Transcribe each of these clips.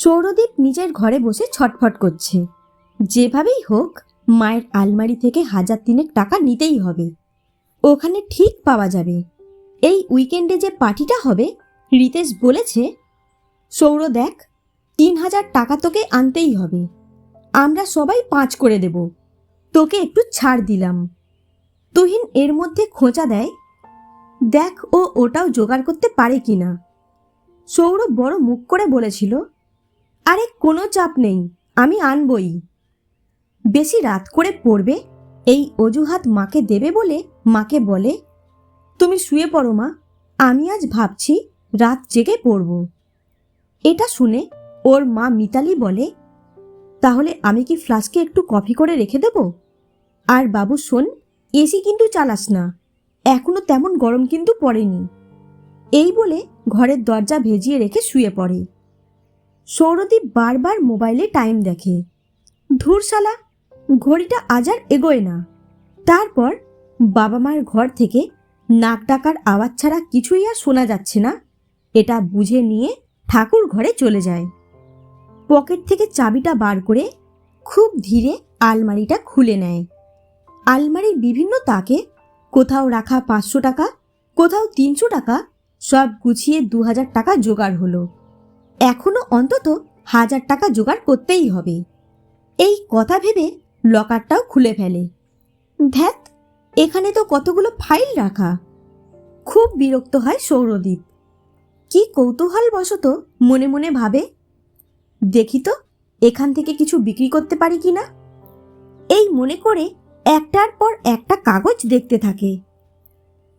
সৌরদীপ নিজের ঘরে বসে ছটফট করছে। যেভাবেই হোক, মায়ের আলমারি থেকে হাজার তিনেক টাকা নিতেই হবে। ওখানে ঠিক পাওয়া যাবে। এই উইকেন্ডে যে পার্টিটা হবে, রিতেশ বলেছে, সৌর দেখ, তিন হাজার টাকা তোকে আনতেই হবে। আমরা সবাই পাঁচ করে দেব। তোকে একটু ছাড় দিলাম। তুহিন এর মধ্যে খোঁচা দেয়, দেখ ও ওটাও জোগাড় করতে পারে কি না সৌর বড় মুখ করে বলেছিল আরে কোনো চাপ নেই, আমি আনবই। বেশি রাত করে পড়বে? এই অজুহাত মাকে দেবে বলে মাকে বলে, তুমি শুয়ে পড়ো মা, আমি আজ ভাবছি রাত জেগে পড়ব। এটা শুনে ওর মা মিতালি বলে, তাহলে আমি কি ফ্লাস্কে একটু কফি করে রেখে দেব? আর বাবু শোন, এসি কিন্তু চালাস না, এখনও তেমন গরম কিন্তু পড়েনি। এই বলে ঘরের দরজা ভেজিয়ে রেখে শুয়ে পড়ে। সৌরদীপ বারবার মোবাইলে টাইম দেখে। ধুরশালা, ঘড়িটা আজ আর এগোয় না। তারপর বাবা মার ঘর থেকে নাক ডাকার আওয়াজ ছাড়া কিছুই আর শোনা যাচ্ছে না। এটা বুঝে নিয়ে ঠাকুর ঘরে চলে যায়। পকেট থেকে চাবিটা বার করে খুব ধীরে আলমারিটা খুলে নেয়। আলমারির বিভিন্ন তাকে, কোথাও রাখা পাঁচশো টাকা, কোথাও তিনশো টাকা, সব গুছিয়ে দু হাজার টাকা জোগাড় হলো। এখনও অন্তত হাজার টাকা জোগাড় করতেই হবে। এই কথা ভেবে লকারটাও খুলে ফেলে। ধ্যাত এখানে তো কতগুলো ফাইল রাখা। খুব বিরক্ত হয় সৌরদীপ। কি কৌতূহল বশত মনে মনে ভাবে, দেখি তো, এখান থেকে কিছু বিক্রি করতে পারি কি না? এই মনে করে একটার পর একটা কাগজ দেখতে থাকে।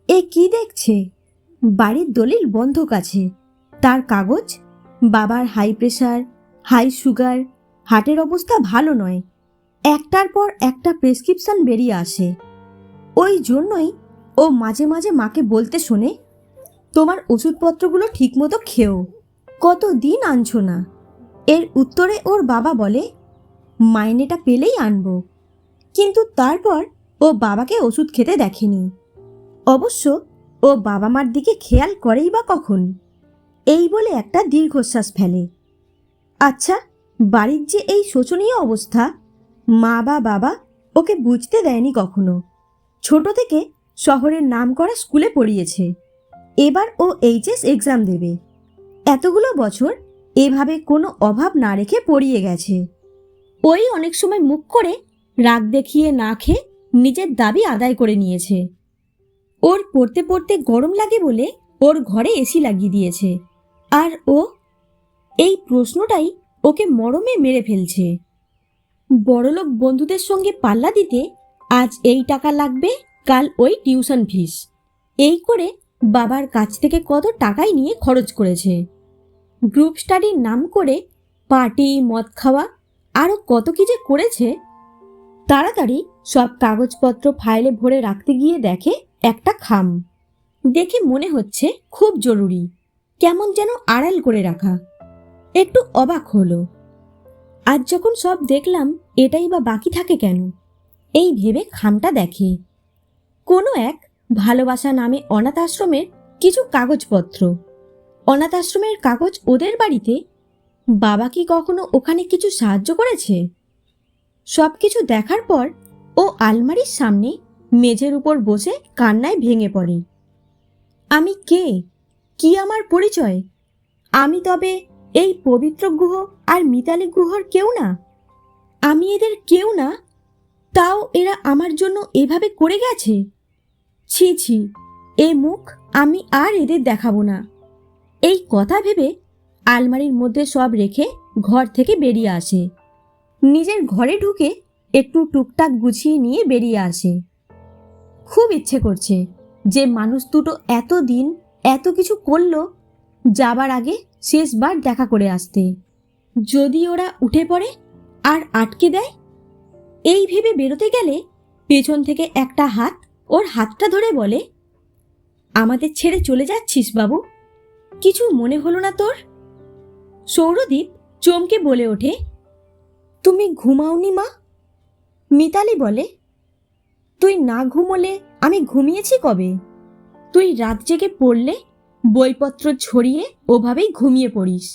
এ কি দেখছে? বাড়ির দলিল বন্ধক আছে। তার কাগজ বাবার হাই প্রেশার হাই সুগার হার্টের অবস্থা ভালো নয়। একটার পর একটা প্রেসক্রিপশন বেরিয়ে আসে। ওই জন্যই ও মাঝে মাঝে মাকে বলতে শোনে, তোমার ওষুধপত্রগুলো ঠিকমতো খেও কত দিন আনছো না? এর উত্তরে ওর বাবা বলে, মাইনেটা পেলেই আনব। কিন্তু তারপর ও বাবাকে ওষুধ খেতে দেখেনি। অবশ্য ও বাবা মার দিকে খেয়াল করেই বা কখন। এই বলে একটা দীর্ঘশ্বাস ফেলে। আচ্ছা বাড়ির যে এই শোচনীয় অবস্থা, মা বা বাবা ওকে বুঝতে দেয়নি কখনো। ছোট থেকে শহরের নাম করা স্কুলে পড়িয়েছে। এবার ও এইচএস এক্সাম দেবে। এতগুলো বছর এভাবে কোনো অভাব না রেখে পড়িয়ে গেছে। ওই অনেক সময় মুখ করে রাগ দেখিয়ে না খেয়ে নিজের দাবি আদায় করে নিয়েছে। ওর পড়তে পড়তে গরম লাগে বলে ওর ঘরে এসি লাগিয়ে দিয়েছে। আর ও? এই প্রশ্নটাই ওকে মরমে মেরে ফেলছে। বড়লোক বন্ধুদের সঙ্গে পাল্লা দিতে আজ এই টাকা লাগবে, কাল ওই টিউশন ফিস। এই করে বাবার কাছ থেকে কত টাকাই নিয়ে খরচ করেছে। গ্রুপ স্টাডির নাম করে পার্টি, মদ খাওয়া আরও কত কি যে করেছে। তাড়াতাড়ি সব কাগজপত্র ফাইলে ভরে রাখতে গিয়ে দেখে একটা খাম। দেখে মনে হচ্ছে খুব জরুরি। কেমন যেন আড়াল করে রাখা। একটু অবাক হলো। আজ যখন সব দেখলাম, এটাই বা বাকি থাকে কেন? এই ভেবে খামটা দেখে। কোনো এক ভালোবাসা নামে অনাথ আশ্রমের কিছু কাগজপত্র। অনাথ আশ্রমের কাগজ ওদের বাড়িতে? বাবা কি কখনো ওখানে কিছু সাহায্য করেছে? সব কিছু দেখার পর ও আলমারির সামনে মেঝের উপর বসে কান্নায় ভেঙে পড়ে। আমি কে? কি আমার পরিচয়? আমি তবে এই পবিত্র গুহ আর মিতালি গুহর কেউ না। আমি এদের কেউ না, তাও এরা আমার জন্য এভাবে করে গেছে? ছি ছি, এ মুখ আমি আর এদের দেখাবো না। এই কথা ভেবে আলমারির মধ্যে সব রেখে ঘর থেকে বেরিয়ে আসে। নিজের ঘরে ঢুকে একটু টুকটাক গুছিয়ে নিয়ে বেরিয়ে আসে। খুব ইচ্ছে করছে যে মানুষ দুটো এত দিন এত কিছু করল, যাবার আগে শেষবার দেখা করে আসতে। যদি ওরা উঠে পড়ে আর আটকে দেয়, এই ভেবে বেরোতে গেলে পেছন থেকে একটা হাত ওর হাতটা ধরে বলে, আমাদের ছেড়ে চলে যাচ্ছিস বাবু। কিছু মনে হলো না তোর? সৌরদীপ চমকে বলে ওঠে, তুমি ঘুমাওনি মা? মিতালি বলে, তুই না ঘুমোলে আমি ঘুমিয়েছি কবে? তুই রাত জেগে পড়লে বইপত্র ছড়িয়ে ওভাবেই ঘুমিয়ে পড়িস।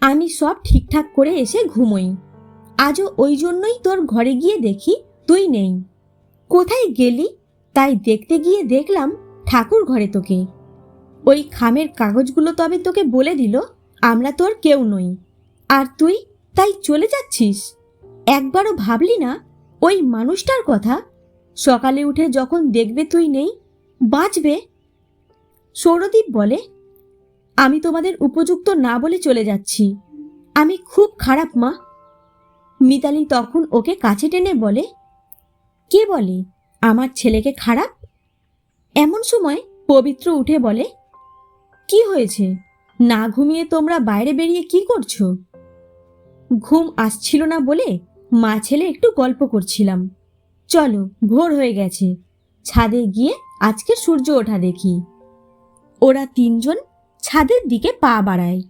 আমি সব ঠিকঠাক করে এসে ঘুমোই। আজও ওই জন্যই তোর ঘরে গিয়ে দেখি তুই নেই। কোথায় গেলি তাই দেখতে গিয়ে দেখলাম ঠাকুর ঘরে তোকে। ওই খামের কাগজগুলো তবে তোকে বলে দিল, আমরা তোর কেউ নই। আর তুই তাই চলে যাচ্ছিস? একবারও ভাবলি না ওই মানুষটার কথা? সকালে উঠে যখন দেখবে তুই নেই, বাঁচবে সৌরদীপ বলে, আমি তোমাদের উপযুক্ত না বলে চলে যাচ্ছি। আমি খুব খারাপ, মা। মিতালি তখন ওকে কাছে টেনে বলে, কে বলে? আমার ছেলেকে খারাপ? এমন সময় পবিত্র উঠে বলে, কি হয়েছে? না ঘুমিয়ে তোমরা বাইরে বেরিয়ে কি করছ? ঘুম আসছিল না বলে মা ছেলে একটু গল্প করছিলাম। চলো, ভোর হয়ে গেছে। ছাদে গিয়ে আজকে সূর্য ওঠা দেখি। ওরা তিনজন ছাদের দিকে পা বাড়ায়।